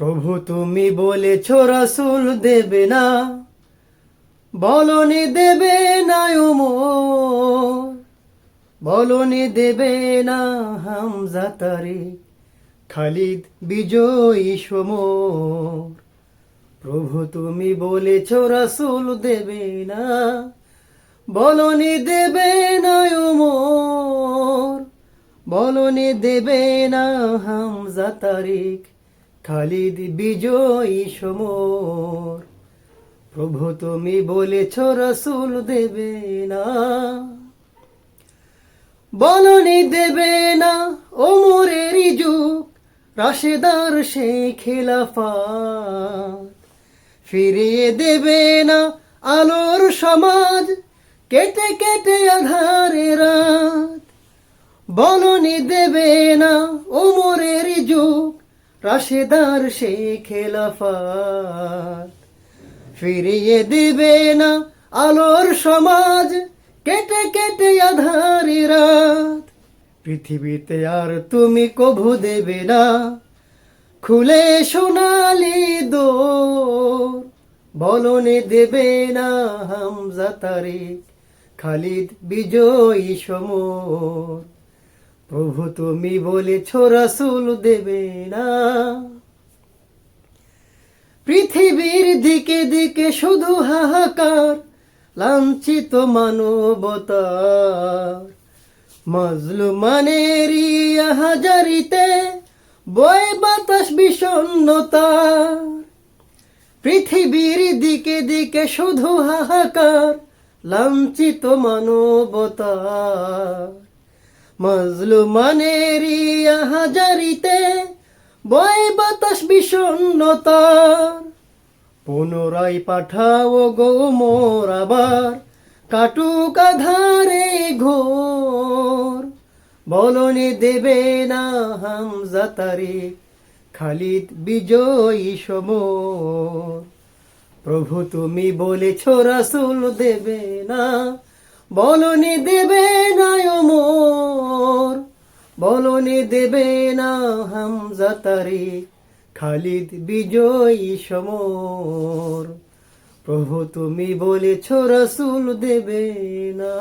প্রভু তুমি বলেছ রাসুল দেবে না, বলনি দেবে না উমর বলনি দেবে না হামজা তারিক খালিদ বিজয়ী সমর। প্রভু তুমি বলেছ রাসুল দেবে না, বলনি দেবে না উমর বলনি দেবে না হামজা তারিক খালিদ বিজয়ী সমর। প্রভু তুমি বলেছ রাসুল দেবে না। বলনি দেবে না ওমরের যুগ, রাশেদার সে খেলাফাত। ফিরিয়ে দেবে না আলোর সমাজ, কেটে কেটে আধারে রাত। বলনি দেবে না ওমরের যুগ রাশেদার সে খেলাফাত। ফিরিয়ে দিবে না আলোর সমাজ, কেটে কেটে আধারি রাত। পৃথিবীতে আর তুমি কভু দেবে না, খুলে সোনালি দো বলনে দেবে না হামজা তারিক খালিদ বিজয়ী সমর। প্রভু তুমি বলেছ রাসুল দেবে না। পৃথিবীর দিকে দিকে শুধু হাহাকার, লাঞ্ছিত মানবতার। মজলুমানের হাজারিতে বয় বাতাস বিষণ্ণতার পৃথিবীর দিকে দিকে শুধু হাহাকার, লাঞ্ছিত মানবতার। মজলুমানের হাজারিতে বয় বাতাস বিষণ্ণতার পুনরায় পাঠাও গো মোর আবার, কাটুক আধারে ঘোর। বলনে দেবে না হামজা তারিক খালিদ বিজয়ী সমর। প্রভু তুমি বলেছ রাসুল দেবে না বলনি দেবে না বলনি দেবে না হামজা তারিক খালিদ বিজয়ী সমর। প্রভু তুমি বলেছ রাসুল দেবে না।